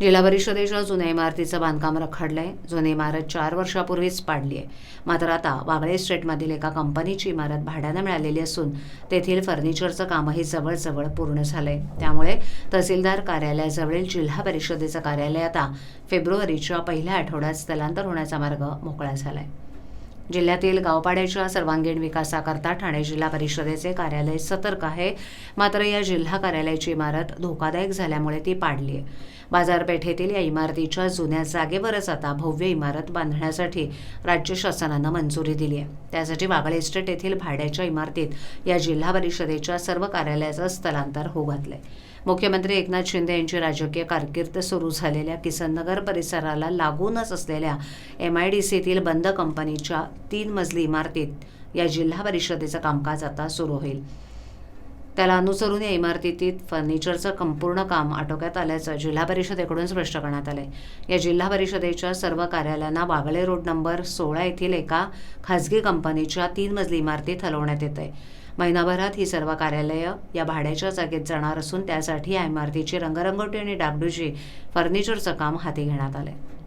जिल्हा परिषदेच्या जुन्या इमारतीचं बांधकाम रखडलं आहे जुनी इमारत चार वर्षापूर्वीच पाडली आहे. मात्र आता वागळे स्टेटमधील एका कंपनीची इमारत भाड्यानं मिळालेली असून तेथील फर्निचरचं कामही जवळजवळ पूर्ण झालं आहे त्यामुळे तहसीलदार कार्यालयाजवळील जिल्हा परिषदेचं कार्यालय आता फेब्रुवारीच्या पहिल्या आठवड्यात स्थलांतर होण्याचा मार्ग मोकळा झाला आहे जिल्ह्यातील गावपाड्याच्या सर्वांगीण विकासाकरता ठाणे जिल्हा परिषदेचे कार्यालय सतर्क आहे. मात्र या जिल्हा कार्यालयाची इमारत धोकादायक झाल्यामुळे ती पाडली आहे. बाजारपेठेतील या इमारतीच्या जुन्या जागेवरच आता भव्य इमारत बांधण्यासाठी राज्य शासनानं मंजुरी दिली आहे. त्यासाठी वागळे इस्टेट येथील भाड्याच्या इमारतीत या जिल्हा परिषदेच्या सर्व कार्यालयाचं स्थलांतर होऊ घातलं आहे मुख्यमंत्री एकनाथ शिंदे यांची राजकीय कारकीर्द सुरू झालेल्या किसननगर परिसराला लागूनच असलेल्या एम आय डी सीतील बंद कंपनीच्या तीन मजली इमारतीत या जिल्हा परिषदेचं कामकाज आता सुरू होईल. त्याला अनुसरून या इमारतीतील फर्निचरचं संपूर्ण काम आटोक्यात आल्याचं जिल्हा परिषदेकडून स्पष्ट करण्यात आलंय. या जिल्हा परिषदेच्या सर्व कार्यालयांना वागळे रोड नंबर सोळा येथील एका खासगी कंपनीच्या तीन मजली इमारतीत हलवण्यात येत आहे. महिनाभरात ही सर्व कार्यालयं या भाड्याच्या जागेत जाणार असून त्यासाठी या इमारतीची रंगरंगोटी आणि डागडुजी फर्निचरचं काम हाती घेण्यात आलं आहे